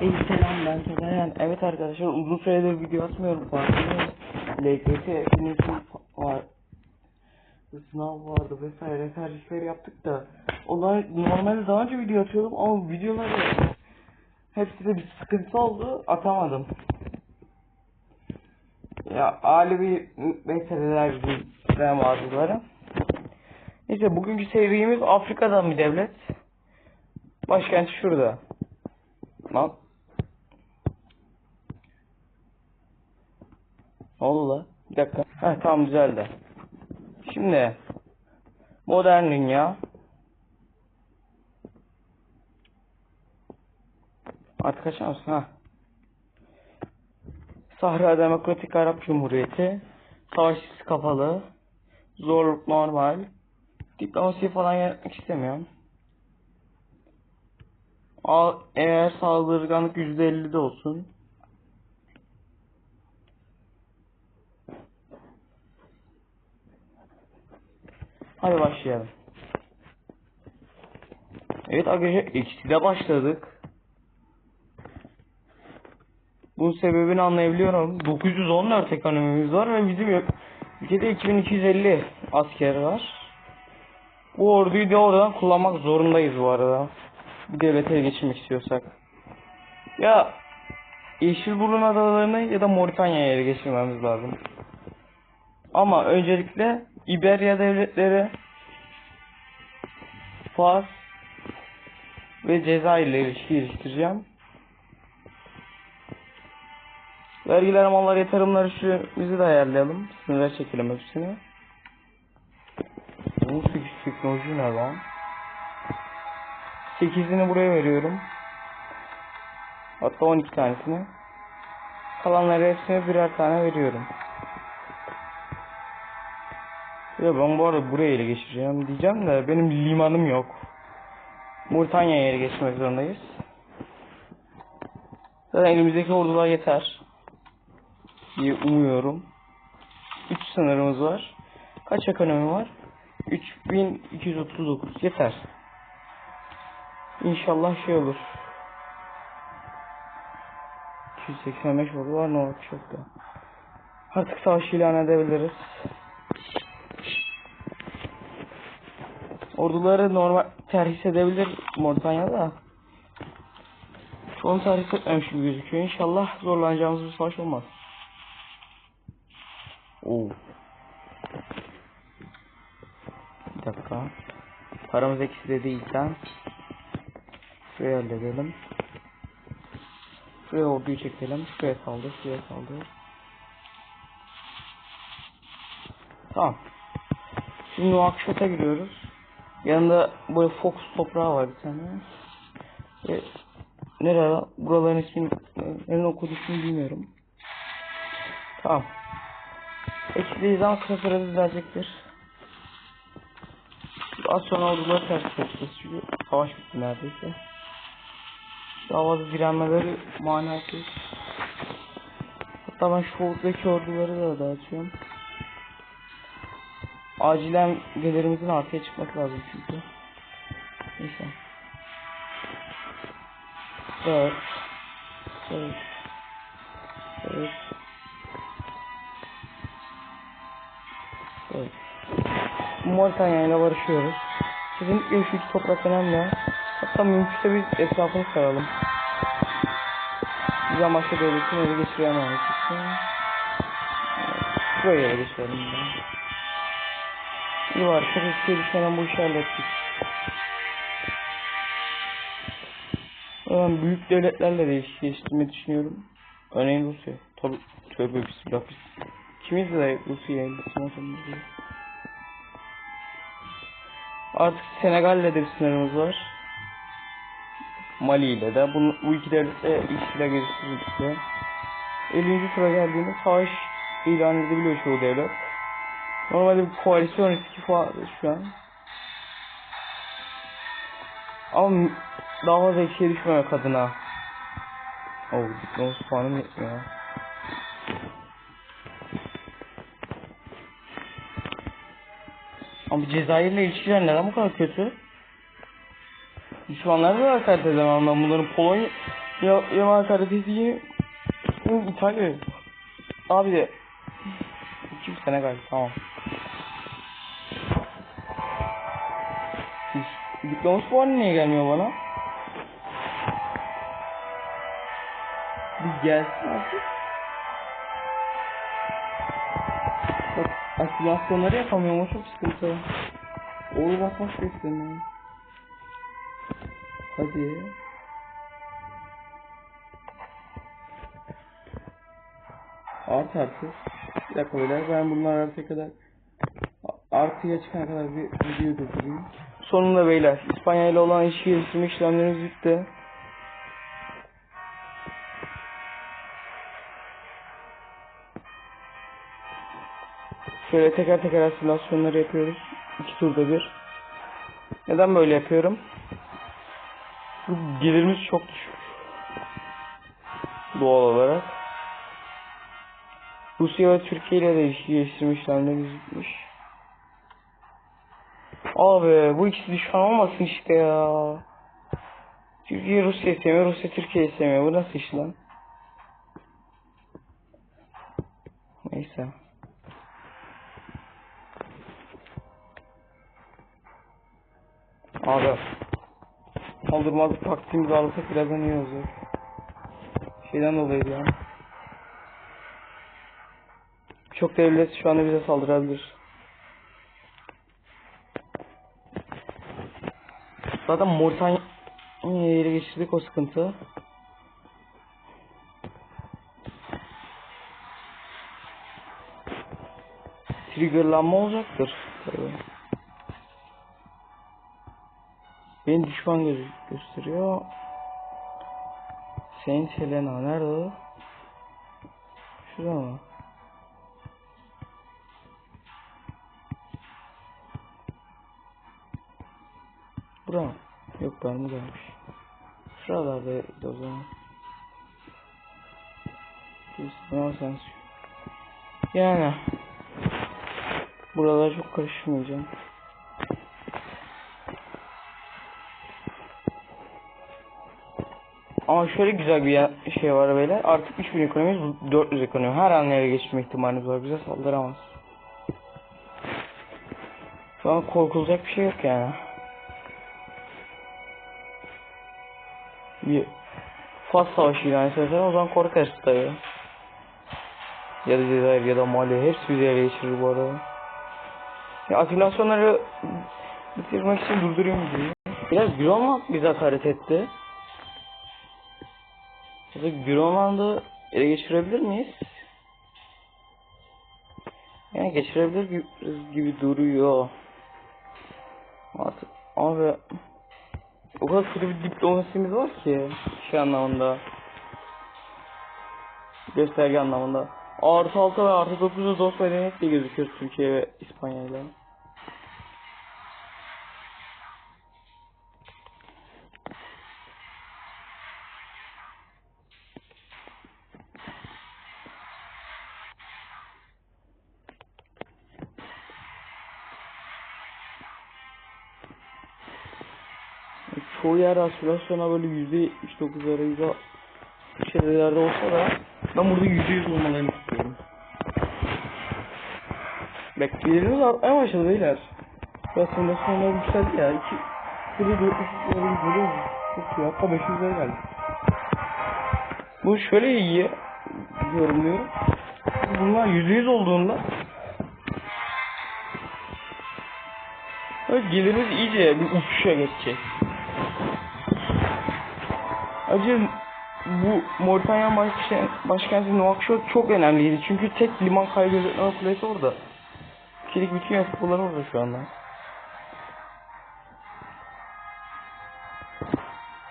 İyi selam ben Sezen. Evet arkadaşlar uzun süredir video atmıyorum farkındayım. LGT hepimizin var. Sınav vardı vesaire tercihleri yaptık da. Onlar normalde daha önce video atıyordum ama videoları hepsi de bir sıkıntı oldu atamadım. Ya ailevi meseleler yüzünden bazıları. Neyse bugünkü serimiz Afrika'dan bir devlet. Başkenti şurada. Lan. La? Bir dakika. Heh tamam düzeldi. Şimdi modern dünya Artık açar? Ha. Sahra Demokratik Arap Cumhuriyeti Savaş kapalı Zorluk normal Diplomasi falan yapmak istemiyorum. Eğer saldırganlık %50'de olsun. Hadi başlayalım. Evet arkadaşlar ikisiyle başladık. Bunun sebebini anlayabiliyorum. 914 ekonomimiz var ve bizim yok. Ülkede 2250 asker var. Bu orduyu da oradan kullanmak zorundayız bu arada. Bir devlete geçirmek istiyorsak. Ya Yeşilburun adalarını ya da Moritanya'ya geçirmemiz lazım. Ama öncelikle İberya devletleri Fas ve Cezayir ile ilişki geliştireceğim. Vergiler, mallar, yatırımları şu bizi de ayarlayalım. Sınıra çekelim hepsini. 18 teknoloji ne lan? 8'ini buraya veriyorum. Hatta 12 tanesini. Kalanları hepsine birer tane veriyorum. Ya ben bu arada buraya ele geçireceğim diyeceğim de benim limanım yok. Moritanya'ya ele geçmek zorundayız. Zaten elimizdeki ordular yeter. diye umuyorum. 3 sınırımız var. Kaç ekonomi var? 3239 yeter. İnşallah şey olur. 285 oldu var ne olacak da. Artık savaş ilan edebiliriz. Orduları normal terhis edebilir Moritanya'da. Şu an terhis etmemiş gibi gözüküyor. İnşallah zorlanacağımız bir savaş olmaz. Oo. Bir dakika. Paramız eksi de değilken şuraya halledelim. Şuraya orduyu çekelim. Şuraya saldır, şuraya saldır. Tamam. Şimdi Nouakchot'a giriyoruz. Yanında böyle Fox toprağı var bir tane. Ve nerede? Buraların ismini nereden okuduklarını bilmiyorum. Tamam. Eksiği zaman kısa sürede düzelecektir. Az sonra orduları ters edeceğiz çünkü savaş bitti neredeyse. Davada direnmeleri manasız. Hatta ben şu oradaki orduları da dağıtıyorum. Acilen gelirimizin artıya çıkması lazım çünkü. Neyse. 4 4 4 Evet. Moritanya ile barışıyoruz. Kesinlikle şu toprak önemli. Hatta mümkünse biz etrafını saralım. Biz amaçlı devletin ele. Evet, Şuraya ele geçirelim. Ben. İyi var. Çok eskiye düşmeden bu işi hallettik. Ben büyük devletlerle de düşünüyorum. Örneğin Rusya. Tabi tövbe bismillah biz. Kimiz de Rusya'ya ilişkin Artık Senegal'le de bir sınırımız var. Mali ile de. Bunu, bu iki devletle ilişkiler geliştirdikçe. 50. tura geldiğinde savaş ilan edebiliyor çoğu devlet. Normalde bir koalisyon riski falan şu an. Ama daha fazla ikiye düşmemek adına. Oh, diploması puanım yetmiyor. Ama Cezayir'le ilişkiler neden bu kadar kötü? Düşmanları da hakaret edemem ben bunların Polonya Ya Yaman karatesi İtalya. Abi de 2 sene galiba tamam. Diploması var niye gelmiyor bana? Bir gelsin artık. Bak asimilasyonları yapamıyorum o çok sıkıntı. Oğlu basmak da istemiyorum. Hadi. Art artı. Bir dakika beyler ben bunlar artıya kadar artıya çıkana kadar bir video durdurayım. Sonunda beyler İspanya ile olan ilişki geliştirme işlemlerimiz bitti. Şöyle teker teker asimilasyonları yapıyoruz. İki turda bir. Neden böyle yapıyorum? Bu gelirimiz çok düşük. Doğal olarak. Rusya ve Türkiye ile de ilişki geliştirme işlemlerimiz bitmiş. Abi bu ikisi düşman olmasın işte ya. Türkiye Rusya'yı sevmiyor, Rusya Türkiye'yi sevmiyor. Bu nasıl iş lan? Neyse. Abi. Kaldırmazlık taktiğimizi alırsak birazdan iyi olacak. Şeyden dolayı ya. Çok devlet şu anda bize saldırabilir. Zaten Moritanya'yı ele geçirdik o sıkıntı. Triggerlanma olacaktır. Tabii. Beni düşman göz gösteriyor. Saint Helena nerede? Şurada mı? Yok Bermuda'ymış. Şuralardaydı o zaman. Asensio. Yani. Buralara çok karışmayacağım. Ama şöyle güzel bir şey var böyle. Artık 3000 ekonomimiz 400 ekonomi. Her an ele geçirme ihtimalimiz var. Bize saldıramaz. Şu an korkulacak bir şey yok yani. Bir Fas savaşı ilan etse o zaman korkarız tabii. Ya da Cezayir ya da Mali hepsi bizi ele geçirir bu arada. Ya asimilasyonları bitirmek için durdurayım videoyu. Biraz Grönland bize hakaret etti. Ya da Grönland'ı ele geçirebilir miyiz? Yani geçirebilir gibi duruyor. Artık abi o kadar kötü bir diplomasimiz var ki şey anlamında gösterge anlamında artı 6 ve artı 9'da dost medeniyetle gözüküyor Türkiye ve İspanya ile. Çoğu yer aspirasyona böyle %79'lara yüzde şeylerde olsa da ben burada %100 olmalarını istiyorum. Bekleyelerimiz artmaya başladı beyler. Asimülasyonlar yükseldi ya. 2 biri 400'leri yüzde Çok iyi. Hatta 500'lere geldi. Bu şöyle iyi yorumluyor. Bunlar %100 olduğunda Evet gelirimiz iyice bir uçuşa geçecek. Acı bu Moritanya başkent, başkenti Nouakchott çok önemliydi. Çünkü tek liman kayı gözetleme kulesi orada. Kilik bütün yapılar orada şu anda.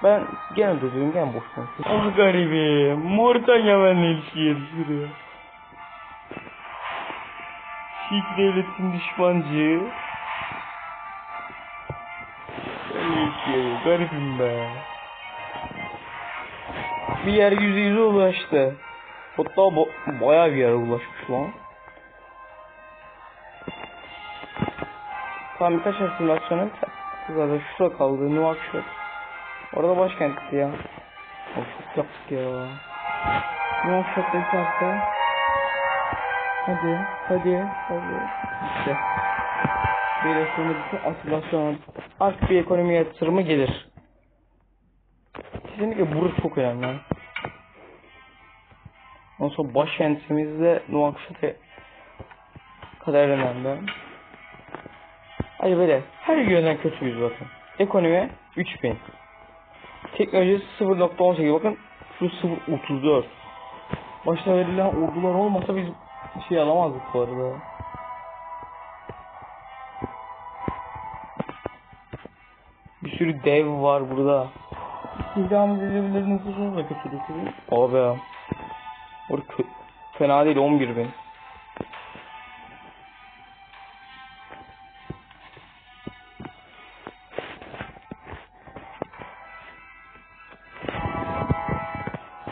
Ben gene durdurum gene boş konuşuyorum. Ah garibim. Moritanya benimle ilişki geliştiriyor. Şik devletin düşmancı. Garibim be. Bir yer yüzde yüze ulaştı. Hatta ba bayağı bir yere ulaşmış lan. Tam birkaç asimilasyonu zaten şurada kaldı Nouakchott. Orada başkentti ya. Of, çok yaptık ya. Muvaffakiyet kartı. Hadi, hadi, hadi. İşte. Böyle sonra bütün asılasyon artık bir ekonomi yatırımı gelir. Kesinlikle burası çok önemli. Ondan sonra başkentimiz de Nuakşot'a kadar önemli. Hayır böyle her yönden kötüyüz bakın. Ekonomi 3000. Teknoloji 0.18 bakın şu 0.34. Başta verilen ordular olmasa biz şey alamazdık bu arada. Bir sürü dev var burada. İstihdam edilebilir nüfusumuz da kötü. Abi. Orada fena değil 11 bin.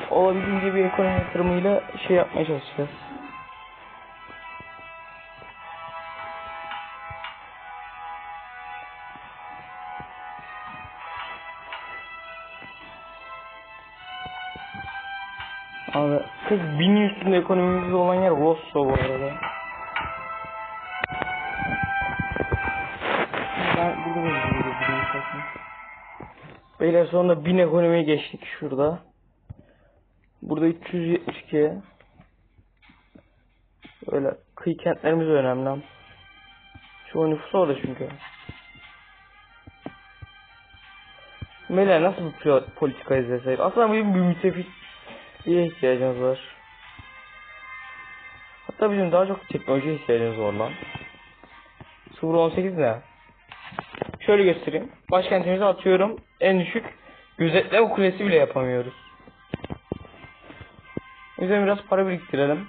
Olabildiğince bir ekonomi yatırımıyla şey yapmaya çalışacağız. 40 binin üstünde ekonomimiz olan yer Rosso bu arada. Ben burada. Beyler sonunda 1000 ekonomiye geçtik şurada. Burada 372. Öyle kıyı kentlerimiz önemli. Şu nüfus orada çünkü. Beyler nasıl bir pol- politika izleseydik? Aslında bizim bir müttefik İyi ihtiyacımız var. Hatta bizim daha çok teknolojiye ihtiyacımız var lan. 018 ne? Şöyle göstereyim. Başkentimize atıyorum. En düşük gözetleme kulesi bile yapamıyoruz. O biraz para biriktirelim.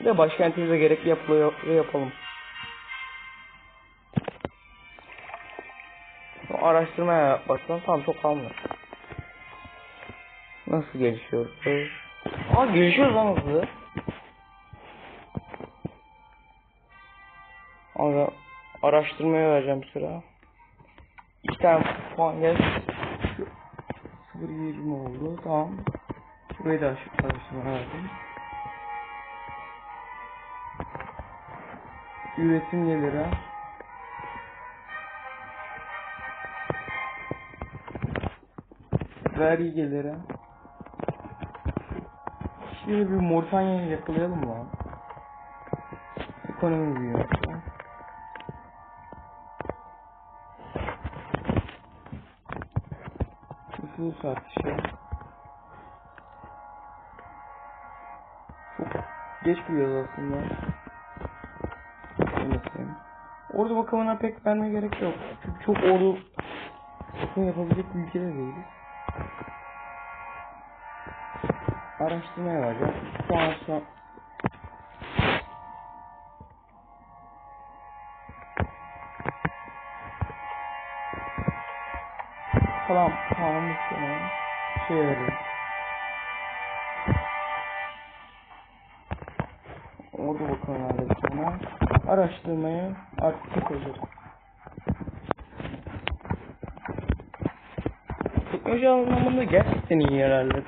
Bir de başkentimize gerekli yapıları yapalım. Araştırmaya yapmaktan tam çok kalmıyor. Nasıl gelişiyoruz? Aa gelişiyoruz lan hızlı. Abi araştırmaya vereceğim sıra. İki tane puan gel. 0.20 oldu tamam. Şurayı da aşık araştırma verdim. Üretim geliri. Vergi geliri. Şimdi bir Moritanya yakalayalım mı? Ekonomi büyüyor. Nüfus artışı. Çok geç büyüyoruz aslında. Unutmayayım. Ordu bakımına pek vermeye gerek yok. Çünkü çok ordu bakım yapabilecek bir ülkede değiliz. araştırmaya varacağım. Puan son falan verir. Orada bakalım herhalde sonra. Araştırmayı artık hazır. Teknoloji anlamında gerçekten iyi herhalde.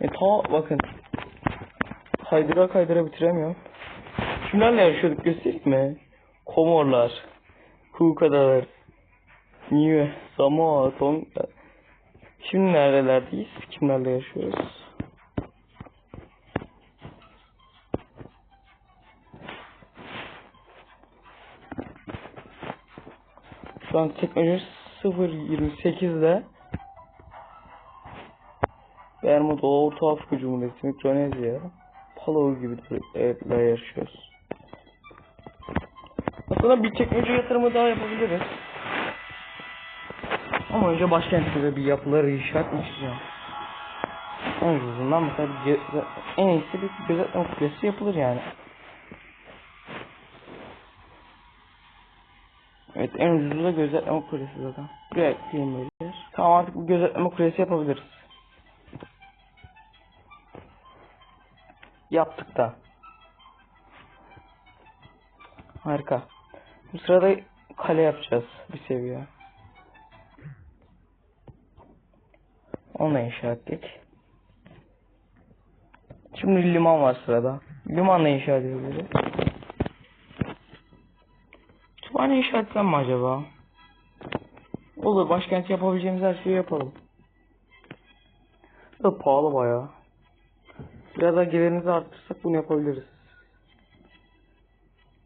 E ta bakın. Kaydıra kaydıra bitiremiyorum. Kimlerle yarışıyorduk göstereyim mi? Komorlar. Cook Adalar. Niue. Samoa. Tonga. Şimdi neredelerdeyiz? Kimlerle yaşıyoruz? Şu an teknoloji 0.28'de Bermuda, Orta Afrika Cumhuriyeti, Mikronezya, Palau gibi devletlerle yarışıyoruz. Aslında bir teknoloji yatırımı daha yapabiliriz. Ama önce başkentimize bir yapıları inşaat yapacağım. En ucuzundan mesela bir en iyisi bir gözetleme kulesi yapılır yani. Evet en ucuzu da gözetleme kulesi zaten. Buraya ekleyeyim böyle. Tamam artık bu gözetleme kulesi yapabiliriz. Yaptık da. Harika. Bu sırada kale yapacağız bir seviye. Onu da inşa ettik. Şimdi liman var sırada. Limanla inşa edebiliriz. Kütüphane inşa etsem mi acaba? Olur başkent yapabileceğimiz her şeyi yapalım. Da pahalı bayağı. Biraz daha gelirimizi arttırsak bunu yapabiliriz.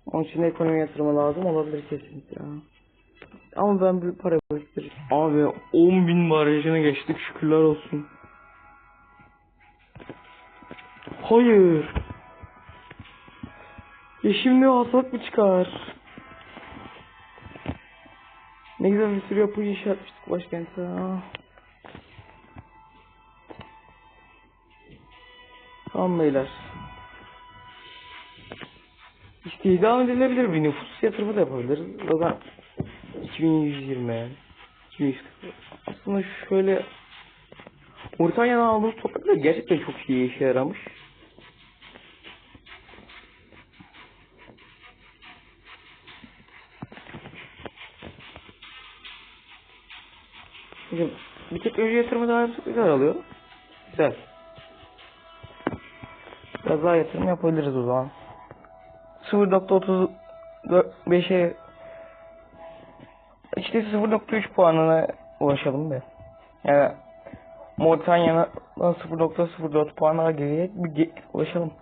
Onun için ekonomi yatırımı lazım olabilir kesinlikle. Ama ben bir para biriktireceğim. Abi 10 bin barajını geçtik şükürler olsun. Hayır. Ya şimdi o hastalık mı çıkar? Ne güzel bir sürü yapıcı iş yapmıştık başkente. ha. Tamam beyler. İstihdam edilebilir bir nüfus yatırımı da yapabiliriz. Zaten 2120 2140. Aslında şöyle Moritanya'dan aldığımız topraklar gerçekten çok iyi işe yaramış. Şimdi bir teknoloji yatırımı daha yapsak güzel oluyor. Güzel. Biraz daha yatırım yapabiliriz o zaman. 0.35'e işte 0.3 puanına ulaşalım be. Yani Moritanya'dan 0.04 puana geriye bir ge- ulaşalım.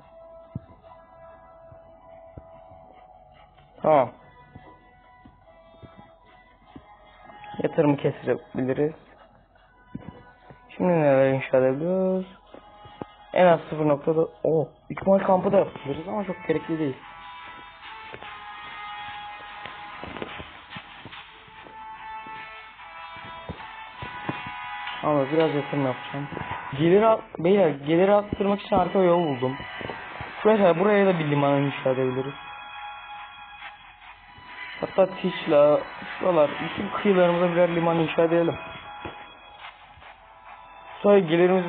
Tamam. Yatırımı kesilebiliriz. Şimdi neler inşa edebiliyoruz? En az 0.4 Oh, ikmal kampı da yapabiliriz ama çok gerekli değil. Biraz yatırım yapacağım. Gelir al beyler gelir arttırmak için bir yol buldum. Mesela buraya da bir liman inşa edebiliriz. Hatta Tişla, şuralar, bütün kıyılarımıza birer liman inşa edelim. Sonra gelirimiz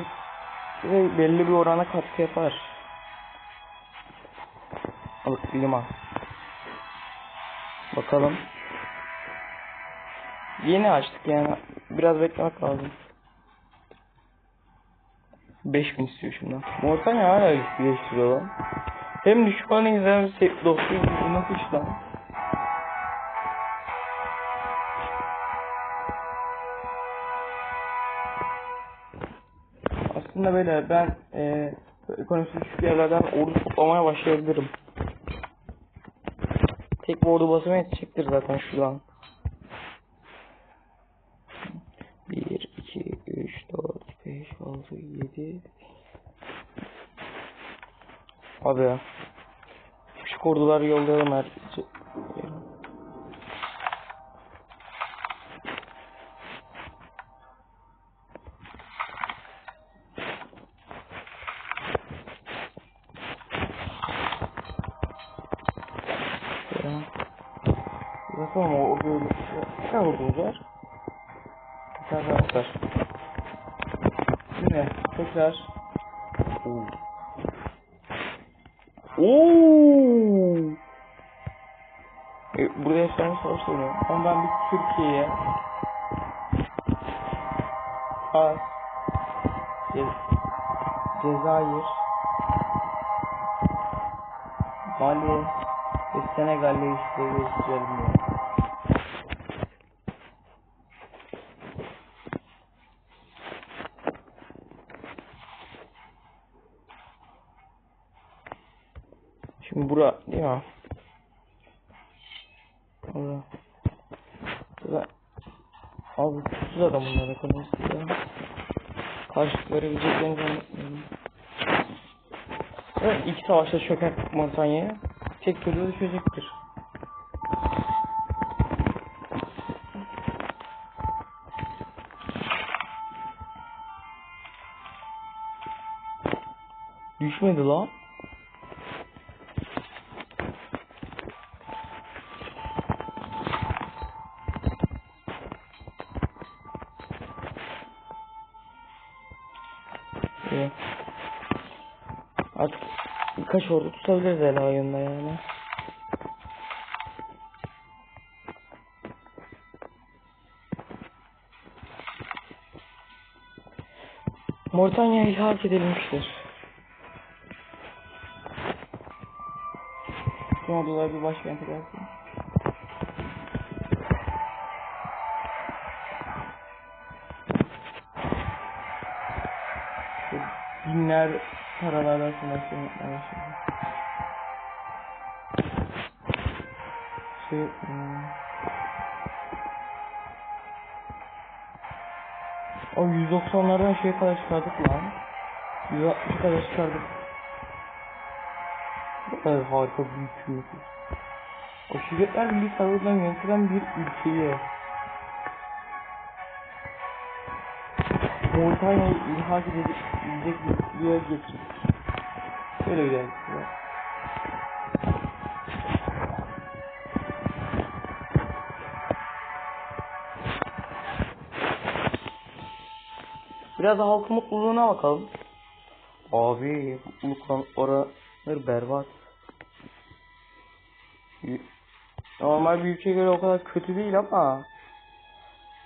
belli bir orana katkı yapar. Alık liman. Bakalım. Yeni açtık yani. Biraz beklemek lazım. 5000 istiyor şundan. Montanya hala ilişki geliştiriyor lan. Hem düşmanıyız hem se- dostuyuz. Bu nasıl lan? Aslında böyle ben e, ekonomisi düşük yerlerden ordu toplamaya başlayabilirim. Tek bir ordu basımı yetecektir zaten şu an. 1, 2, 3, 4, 5, 6, 7 Abi ya. Küçük ordular yollayalım her Ya. Bakalım o, o böyle ne kadar ordumuz var? Bir tane daha var. Yine tekrar. Oo. Oo. E, burada yaşanan savaş oluyor. Ama ben bir Türkiye'ye Fas Ce Cezayir Mali ve Senegal'le ilişkileri geliştirelim diyor. Şimdi bura değil mi? Bura. Bura. Abi kutsuz adam bunlar ekonomisi ya. Karşılık verebileceklerini zannetmiyorum. Evet ilk savaşta çöken Montanya'ya tek türlü düşecektir. Düşmedi lan. Birkaç ordu tutabiliriz el ayında yani. Moritanya ilhak edilmiştir. Tüm odalar bir başkente gelsin. Binler paralardan sonra şey yapmaya başladı. Şey, hmm. O 190'lardan şey kadar çıkardık lan. 160 kadar çıkardık. Evet harika büyük bir nüfus. Aşiretler Birliği tarafından yönetilen bir ülkeyi Moritanya'yı ilhak edecek bir geçin. Bir yer var. Biraz da halkın mutluluğuna bakalım. Abi mutluluk oraları berbat. Normal bir ülkeye göre o kadar kötü değil ama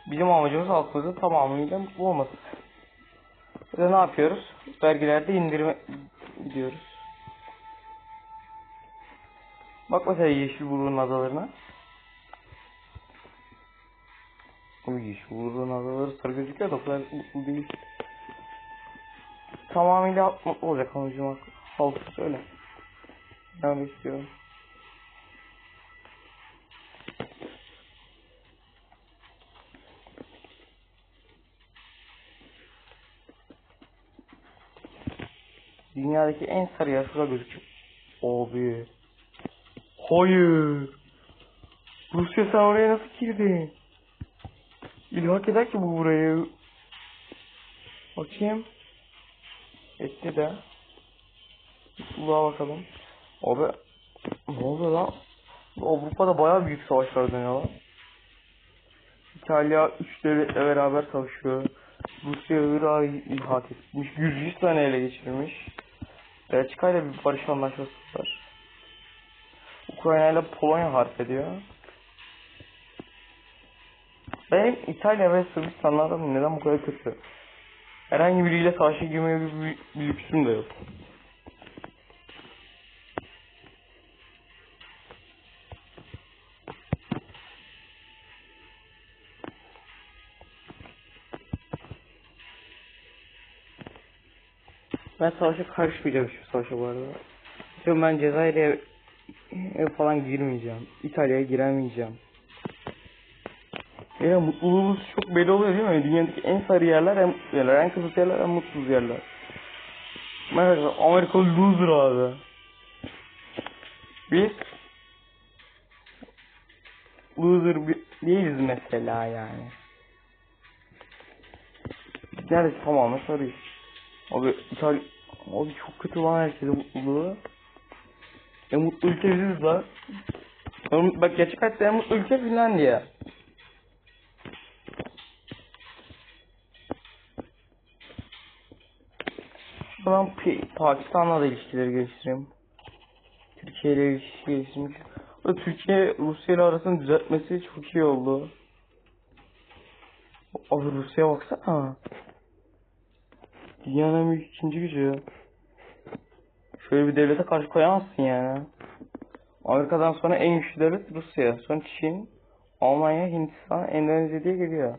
bizim amacımız halkımızın tamamıyla mutlu olması. De ne yapıyoruz? Vergilerde indirme gidiyoruz. Bak mesela Yeşilburun adalarına. Bu Yeşilburun adaları sarı gözüküyor da o kadar mutlu değil. Tamamıyla mutlu olacak amacım halkı söyle. De istiyorum. Dünyadaki en sarı şurada gözüküyor. Abi. Hayır. Rusya sen oraya nasıl girdin? İlhak eder ki bu burayı. Bakayım. Etti de. Mutluluğa bakalım. Abi. Ne oluyor lan? Avrupa'da bayağı büyük savaşlar dönüyor. İtalya üç devletle beraber savaşıyor. Rusya Irak'ı ilhak etmiş. Gürcistan'ı ele geçirmiş. Belçika ile bir barış anlaşması var. Ukrayna ile Polonya harp ediyor. Benim İtalya ve Sırbistan'la aram neden bu kadar kötü? Herhangi biriyle savaşa girmeye bir lüksüm de yok. Ben savaşa karışmayacağım şu savaşa bu arada. Şimdi ben Cezayir'e falan girmeyeceğim. İtalya'ya giremeyeceğim. Ya mutluluğumuz çok belli oluyor değil mi? Dünyadaki en sarı yerler, en mutlu yerler, en kızıl yerler, en mutsuz yerler. Mesela Amerika loser abi. Biz loser değiliz mesela yani. Neredeyse tamamen sarıyız. Abi İtalya Abi çok kötü lan herkesin mutluluğu. En mutlu ülke biziz lan. Bak gerçek hayatta en mutlu ülke Finlandiya. Ben Pakistan'la da ilişkileri geliştireyim. Türkiye ile ilişki geliştirmek. Türkiye Rusya ile arasını düzeltmesi çok iyi oldu. Abi Rusya baksana. Dünyanın en büyük ikinci gücü. Şöyle bir devlete karşı koyamazsın yani. Amerika'dan sonra en güçlü devlet Rusya. Sonra Çin, Almanya, Hindistan, Endonezya diye geliyor.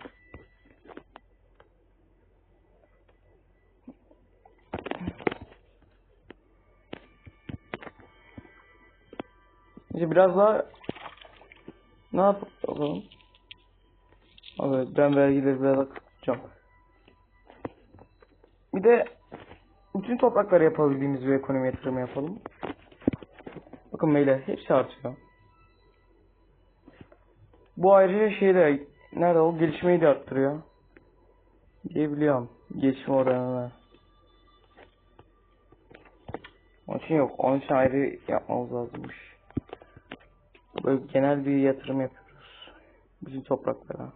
İşte biraz daha ne yapalım? Evet ben vergileri biraz daha kısacağım. Bir de bütün toprakları yapabildiğimiz bir ekonomi yatırımı yapalım. Bakın beyler hepsi artıyor. Bu ayrıca şeyde nerede o gelişmeyi de arttırıyor. Diyebiliyorum. Gelişme oranını. Onun için yok. Onun için ayrı yapmamız lazımmış. Böyle genel bir yatırım yapıyoruz. Bütün topraklara.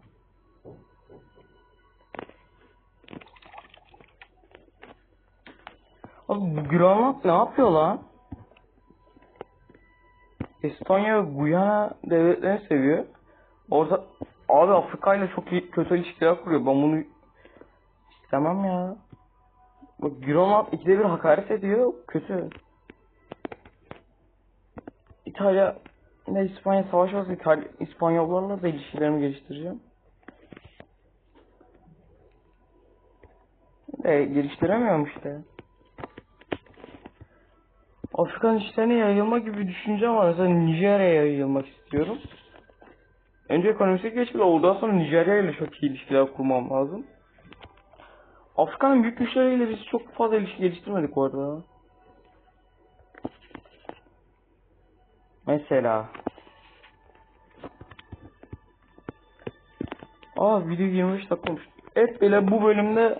Bu Grönland ne yapıyor lan? Estonya ve Guyana devletlerini seviyor. Orada abi Afrika ile çok iyi, kötü ilişkiler kuruyor. Ben bunu istemem ya. Bak Grönland ikide bir hakaret ediyor. Kötü. İtalya ile İspanya savaş varsa İtalya, İspanyollarla da ilişkilerimi geliştireceğim. De geliştiremiyorum işte. Afrika'nın işlerine yayılma gibi bir düşünce var. Mesela Nijerya'ya yayılmak istiyorum. Önce ekonomisik gelişmeler olduktan sonra Nijerya ile çok iyi ilişkiler kurmam lazım. Afrika'nın büyük güçleriyle biz çok fazla ilişki geliştirmedik bu arada. Mesela. Aa video 25 dakika olmuş. Evet böyle bu bölümde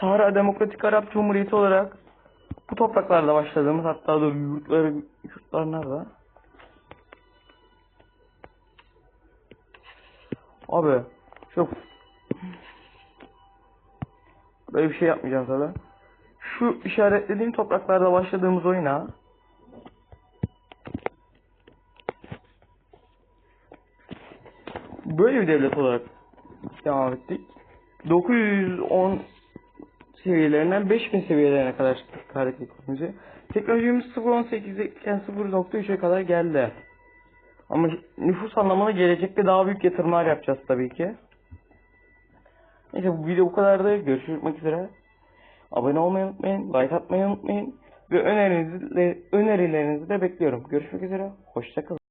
Sahra Demokratik Arap Cumhuriyeti olarak bu topraklarda başladığımız hatta dur yurtları yurtlar nerede? Abi çok böyle bir şey yapmayacağım tabi. Şu işaretlediğim topraklarda başladığımız oyuna böyle bir devlet olarak devam ettik. 910 seviyelerinden 5000 seviyelerine kadar çıktık hareketimizi. Teknolojimiz 0.18 iken 0.3'e kadar geldi. Ama nüfus anlamında gelecekte daha büyük yatırımlar yapacağız tabii ki. Neyse bu video bu kadardı. Görüşmek üzere. Abone olmayı unutmayın. Like atmayı unutmayın. Ve önerilerinizi de, önerilerinizi de bekliyorum. Görüşmek üzere. Hoşçakalın.